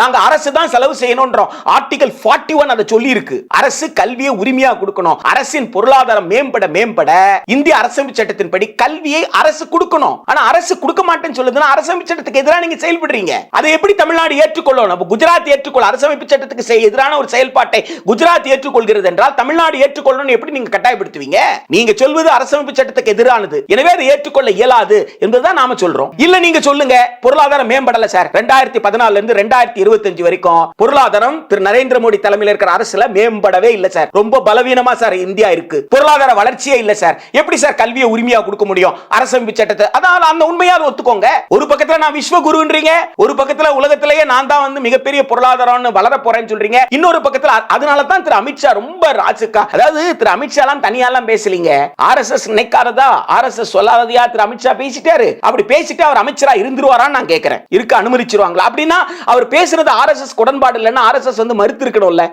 நாங்க அரசு தான் செலவு செய்யணும்ன்றோம் ஆர்டிகல் 41 ஒன் அதை சொல்லி இருக்கு அரசு கல்வியை உரிமையா கொடுக்கணும். அரசின் பொருளாதாரம் மேம்பட மேம்பட இந்திய அரசமைப்பு சட்டத்தின்படி கல்வியை அரசு கொடுக்கணும். ஆனா அரசு கொடுக்க மாட்டேன்னு சொல்லுதுன்னா அரசமைப்பு சட்டத்துக்கு எதிராக நீங்க செயல்படுறீங்க. அதை எப்படி தமிழ்நாடு ஏற்றுக்கொள்ளணும்? நம்ம குஜராத் ஏற்றுக்கொள்ள அரசமைப்பு சட்டத்துக்கு எதிரான ஒரு செயல்பாட்டை குஜராத் ஏற்றுக்கொள்கிறது என்றால் தமிழ்நாடு ஏற்றுக்கொள்ளணும் எப்படி நீங்க கட்டாயப்படுத்துவீங்க? நீங்க சொல்வது அரசமைப்பு சட்டத்துக்கு எதிரானது. எனவே அதை ஏற்றுக்கொள்ள இயலாது என்பதுதான் நாம சொல்றோம். இல்ல நீங்க சொல்லுங்க பொருளாதாரம் மேம்படல சார். ரெண்டாயிரத்தி பதினாலுல இருந்து ரெண்டாயிரத்தி இருபத்தஞ்சு வரைக்கும் பொருளாதாரம் திரு நரேந்திர மோடி தலைமையில் இருக்கிற அரசுல மேம்படவே இல்லை சார். ரொம்ப பலவீனமா சார் இந்தியா இருக்கு. பொருளாதார வளர்ச்சியே இல்லை சார். எப்படி சார் கல்வியை உரிமையா கொடுக்க முடியும்? அரசமைப்பு சட்டத்தை. அதான் அந்த உண்மையாவது ஒத்துக்கோங்க. ஒரு பக்கத்துல நான் விஸ்வகுருன்றீங்க ஒரு பக்கத்துல உலகத்திலேயே நான் தான் வந்து மிகப்பெரிய பொருளாதாரம்னு வளர போறேன்னு சொல்றீங்க. இன்னொரு பக்கத்துல அதனால தான் திரு அமித்ஷா ரொம்ப ராஜுக்கா அதாவது திரு அமித்ஷா எல்லாம் தனியாலாம் பேசலீங்க. ஆர்எஸ்எஸ் நினைக்காததா? ஆர்எஸ்எஸ் சொல்லாததையா திரு அமித்ஷா பேசிட்டாரு? அப்படி பேசிட்டு அவர் அமைச்சரா இருந்துருவாரான்னு நான் கேட்கிறேன் இருக்க அனுமதிச்சிருவாங்களா? அப்படின்னா அவர் பேசுற பேசுறது ஆர்எஸ்எஸ் உடன்பாடு இல்லைன்னா ஆர்எஸ்எஸ் வந்து மறுத்து இருக்கணும்ல